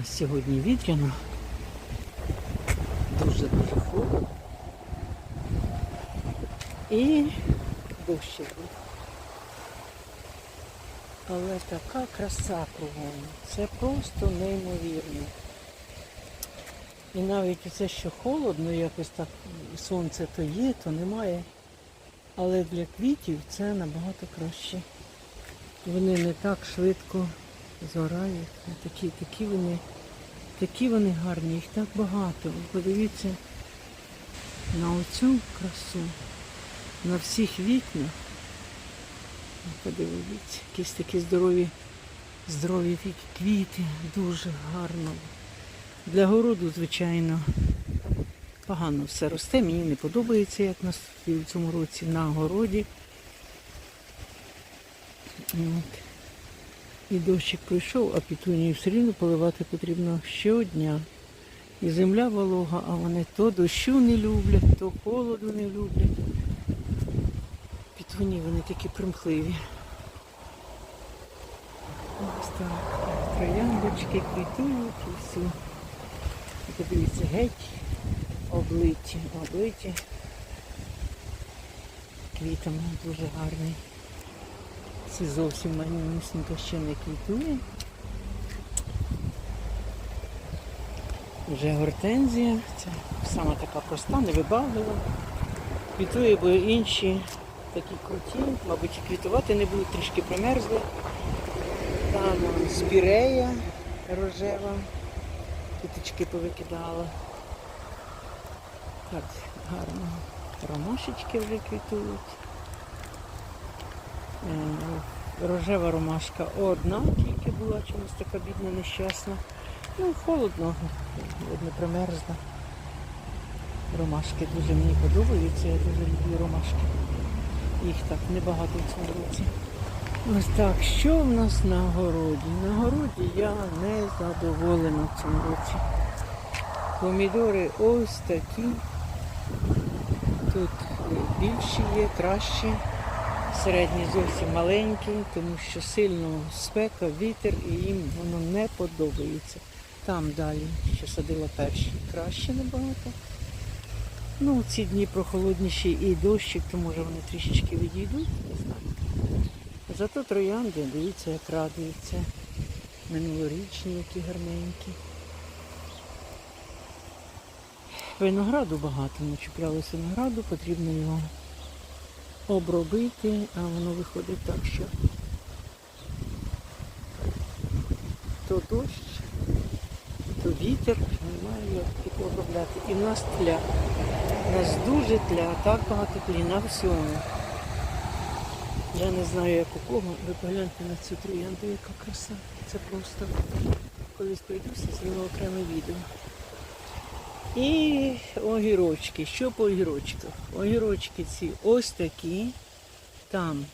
нас сьогодні вітряно. Дуже-дуже холодно. І дощик був. Але така краса кругом. Це просто неймовірно. І навіть це, що холодно, якось так сонце то є, то немає. Але для квітів це набагато краще. Вони не так швидко згорають. Такі, такі вони, такі вони гарні, їх так багато. Подивіться на оцю красу, на всіх вікнах. Подивіться, якісь такі здорові, здорові квіти, дуже гарно. Для городу, звичайно, погано все росте. Мені не подобається, як нас в цьому році на городі. От. І дощик прийшов, а пітунію все рівно поливати потрібно щодня. І земля волога, а вони то дощу не люблять, то холоду не люблять. Пітуні вони такі примхливі. Ось так. Трояндочки квітують і все. І Подивіться, геть облиті, облиті. Квітами дуже гарний. Ці зовсім манюсенько ще не квітує. Вже гортензія. Це саме така проста, невибаглива. Квітує, бо інші такі круті, мабуть, квітувати не будуть, трішки промерзли. Там спірея рожева. Квіточки повикидала. Так, гарно. Ромашечки вже квітують. Е, Рожева ромашка одна тільки була чомусь така бідна, нещасна. Ну, холодно, видно, примерзла. Ромашки дуже мені подобаються, я дуже люблю ромашки. Їх так небагато в цьому році. Ось так, що в нас на городі? На городі я не задоволена в цьому році. Помідори ось такі. Тут більші є, кращі. Середні зовсім маленькі, тому що сильно спека, вітер і їм воно не подобається. Там далі, що садила перші, краще набагато. Ну, ці дні прохолодніші і дощик, то може вони трішечки відійдуть, не знаю. Зато троянди, дивіться, як радуються. Минулорічні, які гарненькі. Винограду багато, начіплялося винограду, потрібно його обробити, а воно виходить так, що то дощ, то вітер, немає як їх обробляти. І в нас тля. У нас дуже тля, так багато тлі на всьому. Я не знаю, як у кого. Ви погляньте на цю троянду, яка краса. Це просто колись прийдуся, зніму окреме відео. І огірочки. Що по огірочках? Огірочки ці ось такі. Там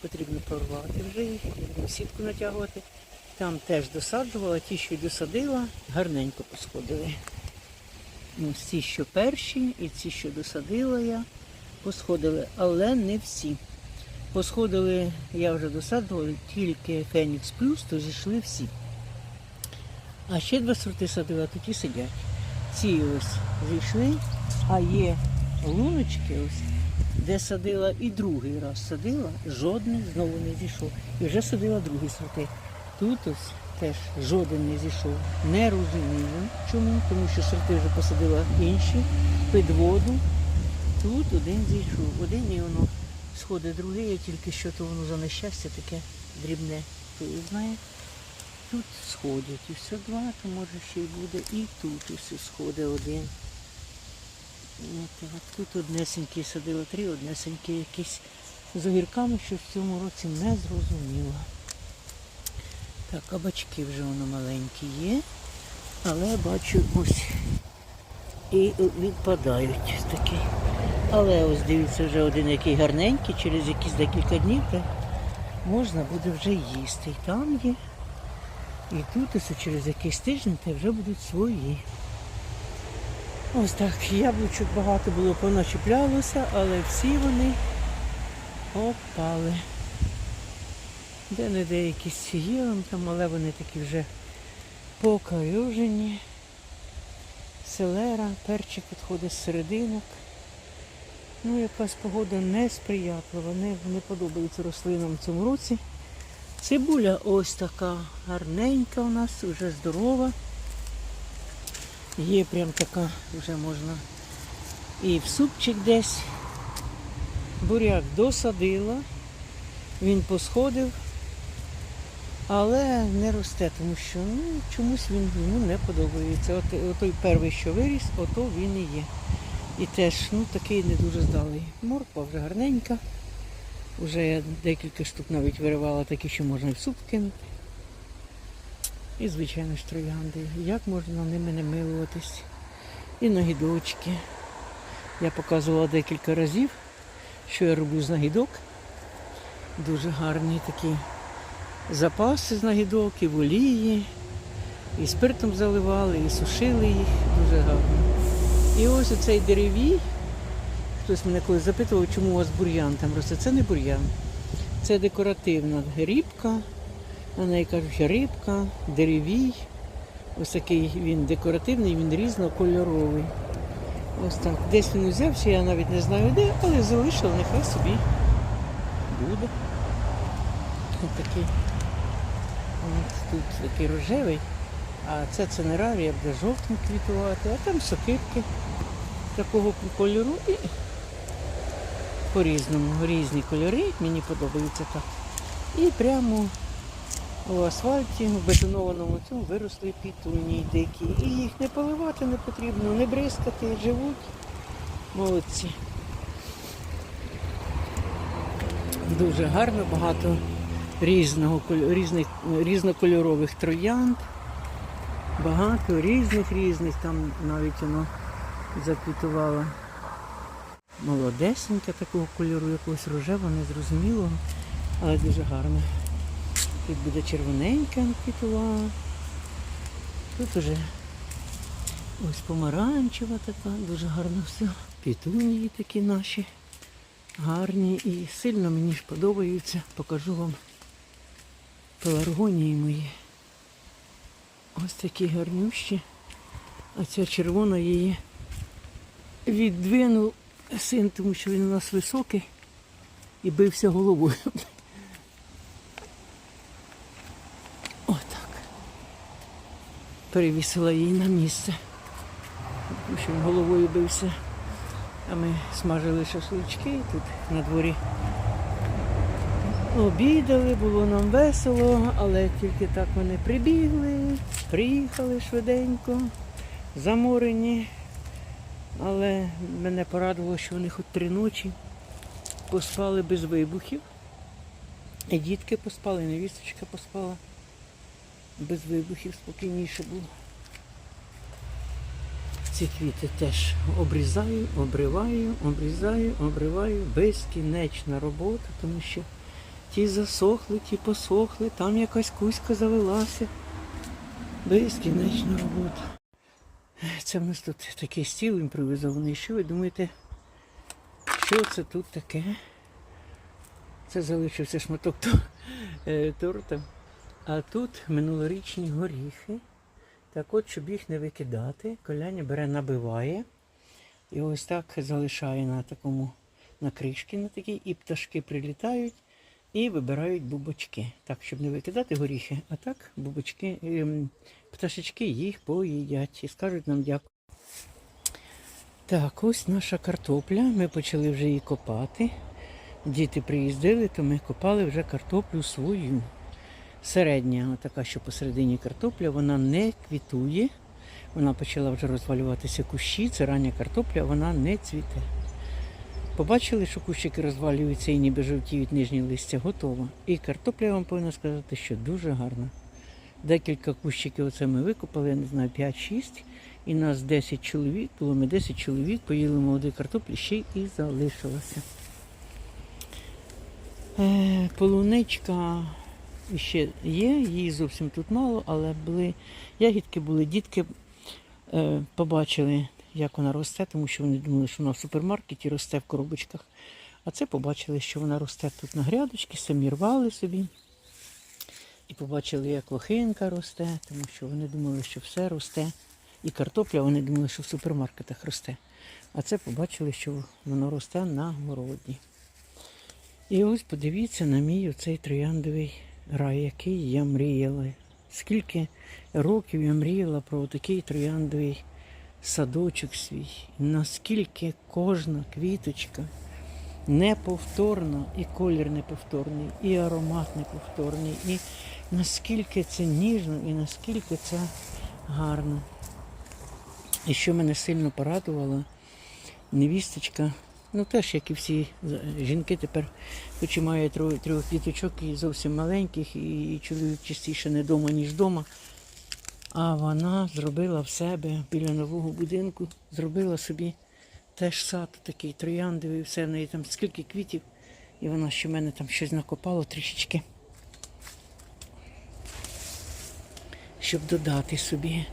потрібно порвати вже їх, сітку натягувати. Там теж досаджувала, ті, що досадила, гарненько посходили. Ось ці, що перші, і ці, що досадила я, посходили, але не всі. Посходили, я вже досаджувала, тільки Фенікс Плюс, то зійшли всі. А ще два сорти садила, то ті сидять. Ці ось зійшли, а є луночки ось, де садила і другий раз садила, жодний знову не зійшов. І вже садила другі сорти. Тут ось теж жоден не зійшов. Не розумію чому, тому що сорти вже посадила інші, під воду. Тут один зійшов, один і воно сходить другий, а тільки що то воно за нещастя таке дрібне. Хто його знає. Тут сходять і все два, то може ще й буде. І тут усе сходить один. Тут однесенькі садила три, однесенькі якісь з огірками, що в цьому році не зрозуміло. Так, кабачки вже воно маленькі є, але бачу ось і відпадають такі. Але ось дивіться, вже один який гарненький, через якісь декілька днів можна буде вже їсти. І там є. І тут ось через якийсь тиждень та вже будуть свої. Ось так, яблучок багато було, поначіплялося, але всі вони опали. Де не де якісь є, там, але вони такі вже покорюжені. Селера, перчик відходить з серединок. Ну, якась погода несприятлива, не, не подобається рослинам в цьому році. Цибуля ось така гарненька у нас, вже здорова. Є прям така, вже можна і в супчик десь. Буряк досадила, він посходив, але не росте, тому що ну, чомусь він йому не подобається. От, от той перший, що виріс, ото він і є. І теж ну, такий не дуже здалий. Морква вже гарненька. Уже я декілька штук навіть виривала такі, що можна в суп кинути. І, звичайно ж, троянди. Як можна ними не милуватись? І нагідочки. Я показувала декілька разів, що я роблю з нагідок. Дуже гарні такі запаси з нагідок, і в олії, і спиртом заливали, і сушили їх. Дуже гарно. І ось оцей деревій. Хтось мене колись запитував, чому у вас бур'ян там росте. Це не бур'ян. Це декоративна рібка. На неї кажуть рибка, деревій. Ось такий він декоративний, він різнокольоровий. Ось так. Десь він узявся, я навіть не знаю де, але залишив, нехай собі буде. Ось такий. От тут такий рожевий, а це цинерарія буде жовтим квітувати, а там сокирки такого кольору і по-різному. Різні кольори, мені подобається так. І прямо у асфальті, в бетонованому цьому виросли пітуні дикі. І їх не поливати не потрібно, не бризкати, живуть. Молодці. Дуже гарно, багато різного, різних, різнокольорових троянд. Багато різних різних, там навіть воно заквітувало. Молодесенька такого кольору, якогось рожевого, незрозумілого, але дуже гарно. Тут буде червоненька квітувала. Тут уже ось помаранчева така, дуже гарно все. Пітунії такі наші гарні і сильно мені ж подобаються. Покажу вам пеларгонії мої. Ось такі гарнющі. А ця червона її віддвинув син, тому що він у нас високий і бився головою. Отак. Перевісила її на місце. Тому що він головою бився. А ми смажили шашлички тут на дворі. Обідали, було нам весело, але тільки так вони прибігли, приїхали швиденько, заморені. Але мене порадувало, що вони хоч три ночі поспали без вибухів. І дітки поспали, і невісточка поспала. Без вибухів спокійніше було. Ці квіти теж обрізаю, обриваю, обрізаю, обриваю. Безкінечна робота, тому що ті засохли, ті посохли, там якась кузька завелася. Безкінечна робота. Це в нас тут такий стіл імпровізований. Що ви думаєте, що це тут таке? Це залишився шматок то- е, торта. А тут минулорічні горіхи. Так от, щоб їх не викидати, коляня бере, набиває. І ось так залишає на такому на кришки на такій, і пташки прилітають і вибирають бубочки. Так, щоб не викидати горіхи, а так бубочки, ем, пташечки їх поїдять і скажуть нам дякую. Так, ось наша картопля. Ми почали вже її копати. Діти приїздили, то ми копали вже картоплю свою. Середня, така, що посередині картопля, вона не квітує. Вона почала вже розвалюватися кущі, це рання картопля, вона не цвіте. Побачили, що кущики розвалюються і ніби жовтіють нижні листя, готово. І картопля, я вам повинна сказати, що дуже гарна. Декілька кущиків оце ми викопали, я не знаю, 5-6. І нас 10 чоловік було, ми 10 чоловік поїли молоді картоплі, ще і залишилося. Е, полуничка ще є, її зовсім тут мало, але були ягідки були, дітки е, побачили, як вона росте, тому що вони думали, що вона в супермаркеті росте в коробочках. А це побачили, що вона росте тут на грядочці, самі рвали собі. І побачили, як лохинка росте, тому що вони думали, що все росте. І картопля вони думали, що в супермаркетах росте. А це побачили, що воно росте на городі. І ось подивіться на мій оцей трояндовий рай, який я мріяла. Скільки років я мріяла про такий трояндовий садочок свій. Наскільки кожна квіточка неповторна, і колір неповторний, і аромат неповторний, і наскільки це ніжно, і наскільки це гарно. І що мене сильно порадувало, невісточка, ну теж, як і всі жінки тепер, хоч і має трьох, діточок і зовсім маленьких, і чоловік частіше не вдома, ніж вдома. А вона зробила в себе біля нового будинку, зробила собі теж сад такий трояндовий, все в неї там скільки квітів, і вона ще в мене там щось накопала трішечки. Щоб додати собі.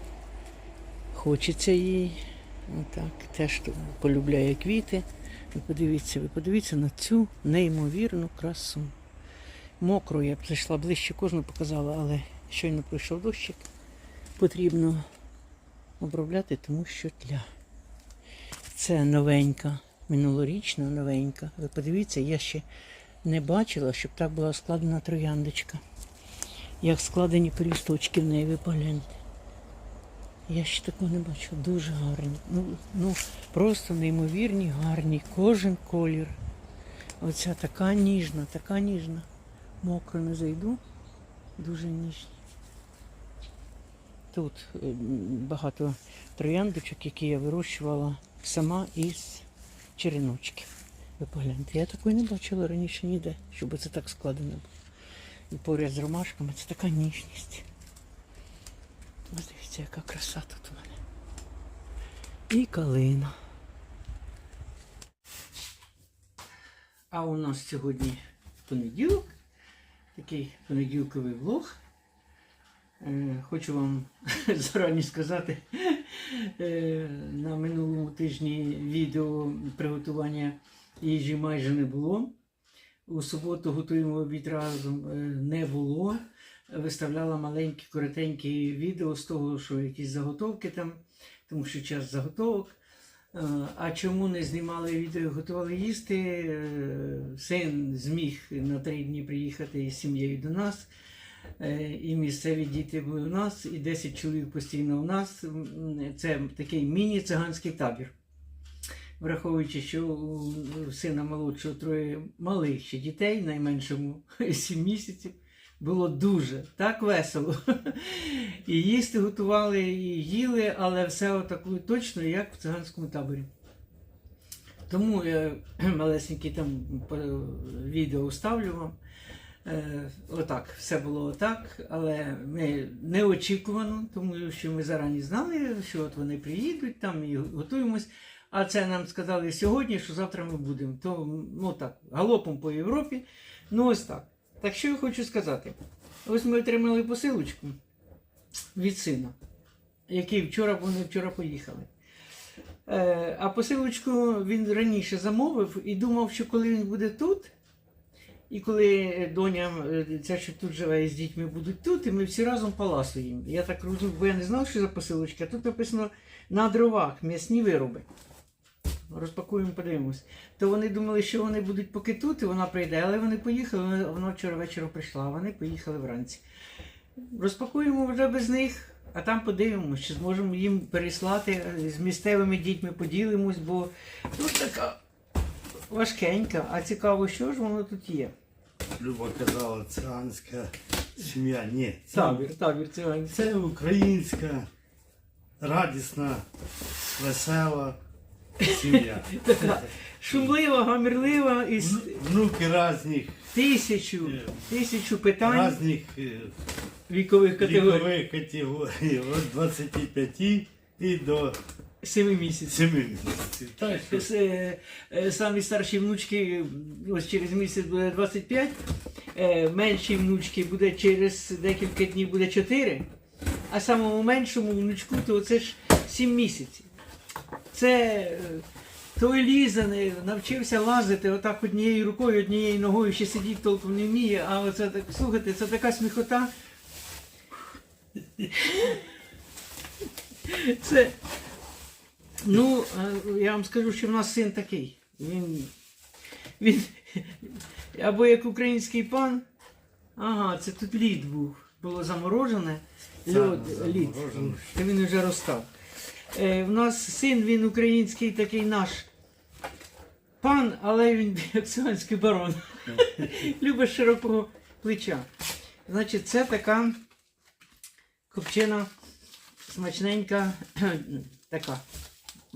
Хочеться їй. Отак, теж полюбляє квіти. Ви подивіться, ви подивіться на цю неймовірну красу. Мокро я б зайшла ближче, кожну показала, але щойно пройшов дощик. Потрібно обробляти, тому що тля. Це новенька, минулорічна новенька. Ви подивіться, я ще не бачила, щоб так була складена трояндочка. Як складені пелюсточки в неї, ви погляньте. Я ще такого не бачила. Дуже гарні. Ну, ну просто неймовірні, гарні. Кожен колір. Оця така ніжна, така ніжна. Мокро не зайду. Дуже ніжні. Тут е, багато трояндочок, які я вирощувала сама із череночків. Ви погляньте, я такої не бачила раніше ніде, щоб це так складено було. І поряд з ромашками це така ніжність. Ось дивіться, яка краса тут у мене. І калина. А у нас сьогодні понеділок, такий понеділковий влог. Е, Хочу вам зарані сказати, е, на минулому тижні відео приготування їжі майже не було. У суботу готуємо обід разом е, не було. Виставляла маленькі коротенькі відео з того, що якісь заготовки там, тому що час заготовок. А чому не знімали відео, готували їсти? Син зміг на три дні приїхати із сім'єю до нас. Е, І місцеві діти були у нас, і 10 чоловік постійно у нас. Це такий міні-циганський табір. Враховуючи, що у сина молодшого троє малих ще дітей, найменшому 7 місяців, було дуже так весело. І їсти готували, і їли, але все отаку точно, як в циганському таборі. Тому я малесенький там відео ставлю вам. Е, Отак, все було отак, але ми неочікувано, тому що ми зарані знали, що от вони приїдуть там і готуємось. А це нам сказали сьогодні, що завтра ми будемо. То ну так, галопом по Європі. Ну ось так. Так що я хочу сказати? Ось ми отримали посилочку від сина, який вчора, вони вчора поїхали. Е, а посилочку він раніше замовив і думав, що коли він буде тут, і коли доня, е, ця, що тут живе з дітьми, будуть тут, і ми всі разом паласуємо. Я так розумію, бо я не знав, що за посилочка. Тут написано на дровах м'ясні вироби. Розпакуємо, подивимось. То вони думали, що вони будуть поки тут, і вона прийде, але вони поїхали, вона- вчора вечором прийшла, вони поїхали вранці. Розпакуємо вже без них, а там подивимося, чи зможемо їм переслати е, з місцевими дітьми поділимось, бо тут така важкенька, а цікаво, що ж воно тут є. Люба казала, циганська сім'я. Ні, це, Табір, табір циганський. це українська, радісна, весела сім'я. Така шумлива, гамірлива і Вну- Внуки різних, тисячу, тисячу питань різних е, вікових категорій. вікових категорій, від 25 і до Семи місяців. 7 місяців. Так е, е, Самі старші внучки ось через місяць буде 25, е, менші внучки буде через декілька днів буде 4, а самому меншому внучку то це ж 7 місяців. Це е, той Ліза не навчився лазити отак однією рукою, однією ногою, ще сидіти толком не вміє, а оце так слухайте, це така сміхота. Це. Ну, е, я вам скажу, що в нас син такий. Він. Він. Або як український пан. Ага, це тут лід був. Було заморожене. Льод, лід. Та він вже розстав. Е, в нас син, він український такий наш пан, але він як циганський барон. Любить широкого плеча. Значить, це така копчена, смачненька, така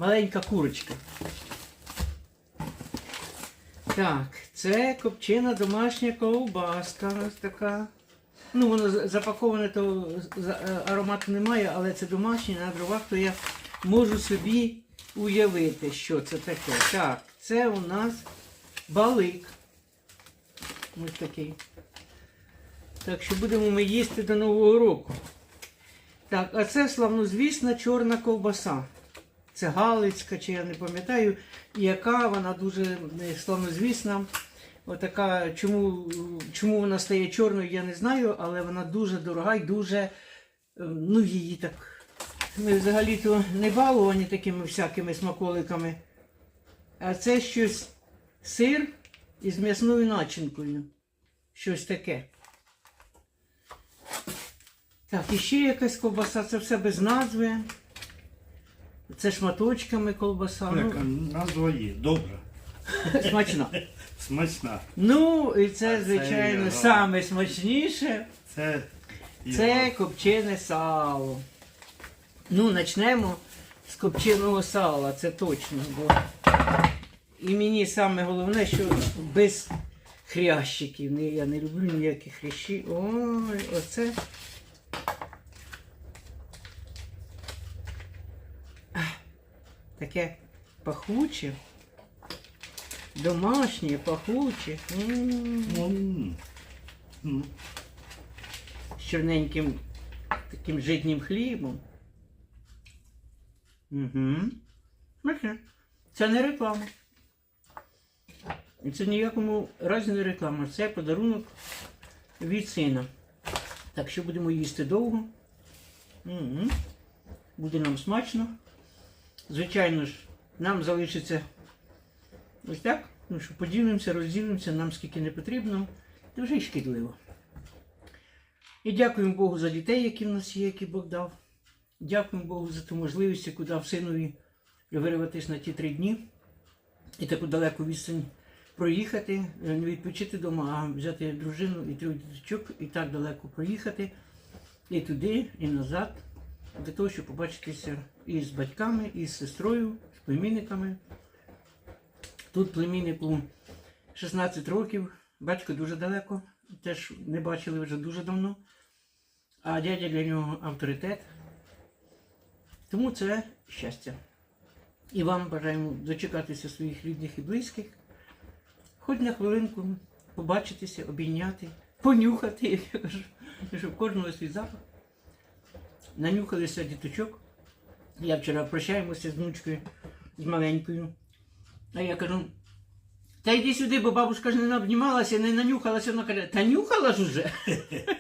маленька курочка. Так, це копчена домашня ковбаска. Ось така. Ну, воно запаковане, то е, аромату немає, але це домашнє на дровах, то я можу собі уявити, що це таке. Так, це у нас балик. Ось такий. Так що будемо ми їсти до Нового року. Так, а це славнозвісна чорна ковбаса. Це Галицька, чи я не пам'ятаю, яка вона дуже е, славнозвісна. Отака, чому, чому вона стає чорною, я не знаю, але вона дуже дорога і дуже, е, ну її так. Ми взагалі-то не баловані такими всякими смаколиками. А це щось сир із м'ясною начинкою. Щось таке. Так, і ще якась ковбаса, це все без назви. Це шматочками колбаса. Ну, назва є, добра, смачна. смачна. Ну, і це, це звичайно, його. саме смачніше. Це, Це копчене сало. Ну, почнемо з копченого сала, це точно. Бо... І мені саме головне, що без хрящиків. Я не люблю ніяких хрящів. Ой, оце. Таке пахуче. Домашнє, пахуче. М. М. М. з чорненьким таким житнім хлібом. Угу. Це не реклама. Це ніякому разі не реклама. Це подарунок від сина. Так що будемо їсти довго. Угу. Буде нам смачно. Звичайно ж, нам залишиться ось так. Ну що поділимося, розділимося, нам скільки не потрібно. Це вже й шкідливо. І дякуємо Богу за дітей, які в нас є, які Бог дав. Дякуємо Богу за ту можливість, яку дав синові вирватися на ті три дні і таку далеку відстань проїхати, е, не відпочити вдома, а взяти дружину і трьох діточок і так далеко проїхати і туди, і назад, для того, щоб побачитися і з батьками, і з сестрою, з племінниками. Тут племіннику 16 років, батько дуже далеко, теж не бачили вже дуже давно. А дядя для нього авторитет. Тому це щастя. І вам бажаємо дочекатися своїх рідних і близьких, хоч на хвилинку побачитися, обійняти, понюхати, я кажу, щоб кожного свій запах. Нанюхалися діточок. Я вчора прощаємося з внучкою, з маленькою. А я кажу, та йди сюди, бо бабушка ж не обнімалася, не нанюхалася. Вона каже, та нюхала ж уже.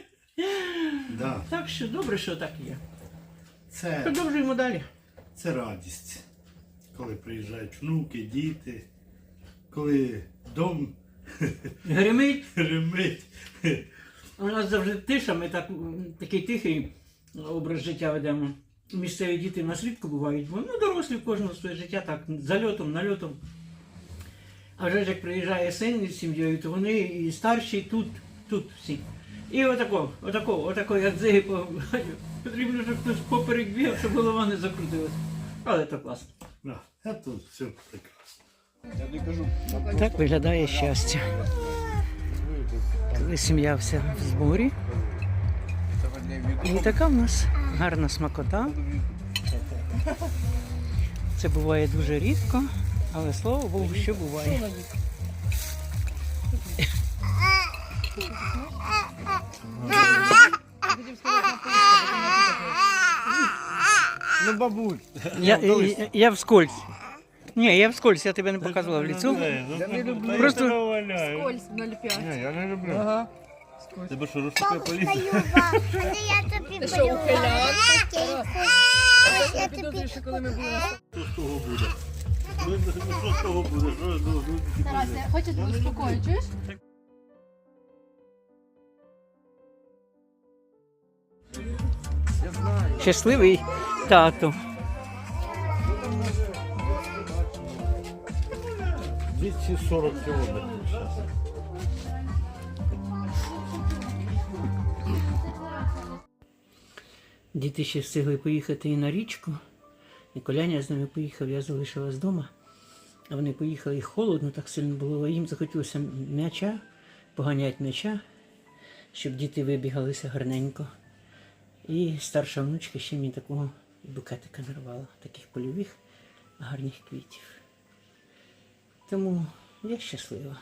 Да. Так що добре, що так є. Це, Продовжуємо далі. це радість. Коли приїжджають внуки, діти, коли дом Гримить. гримить. У нас завжди тиша, ми так, такий тихий образ життя ведемо. Місцеві діти в нас рідко бувають, бо ну, дорослі в кожного своє життя так, зальотом, нальотом. А вже ж як приїжджає син із сім'єю, то вони і старші тут, тут всі. І отако, отако, отако, як дзиги по Потрібно, щоб хтось поперек бігав, щоб голова не закрутилась. Але то класно. А тут все прекрасно. Так виглядає щастя. Коли сім'я вся в зборі. І така в нас гарна смакота. Це буває дуже рідко, але слава Богу, що буває. Ну, бабуль. Я, я, я вскользь. Ні, я вскользь, я тебе не показувала в ліцо. Я не люблю. Просто-. Скользь 0,5. Ні, я не люблю. Ага. Тебе що, розшукає поліція? Але я тобі Ти що, ухилян? Ось я тобі підозрюю, коли ми були Що з того буде? Ну, ну, що з того буде? Що, ну, ну, Тарас, я хочу тебе успокоїти, чуєш? Щасливий тато. 240 кілометрів Діти ще встигли поїхати і на річку. І Коляня з ними поїхав, я залишилась вдома. А вони поїхали і холодно, так сильно було. Їм захотілося м'яча, поганять м'яча, щоб діти вибігалися гарненько. І старша внучка ще мені такого букетика нарвала, таких польових гарних квітів. Тому я щаслива.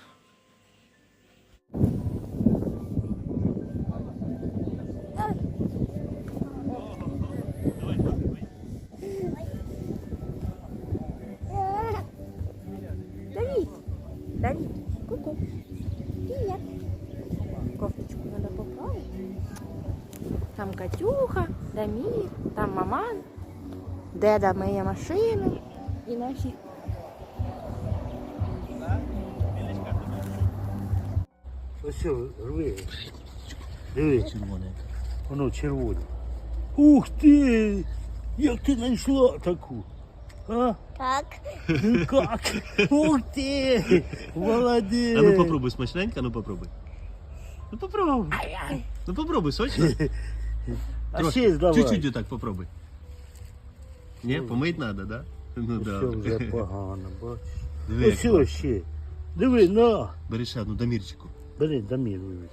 деда миє машину і наші. Ось рви. Диви червоне. Воно червоне. Ух ти! Як ти знайшла таку? А? Так. Ну Как? Ух ти! Молодець! А ну попробуй смачненько, ну попробуй. Ну попробуй. Ну попробуй, сочно. А Трошки. ще давай. Чуть-чуть отак попробуй. Ні, помить треба, да? Ну Все да. вже погано, бачиш. Диви, Ну як все класно. ще. Диви, на. Бери ще одну дамірчику. Бери, Дамір, вивіз.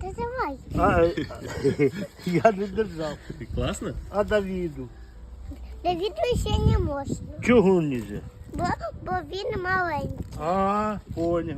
Та давай. А, я не держав. Класно? А Давіду? Давіду ще не можна, Чого не можна? бо, бо він маленький. А, поняв.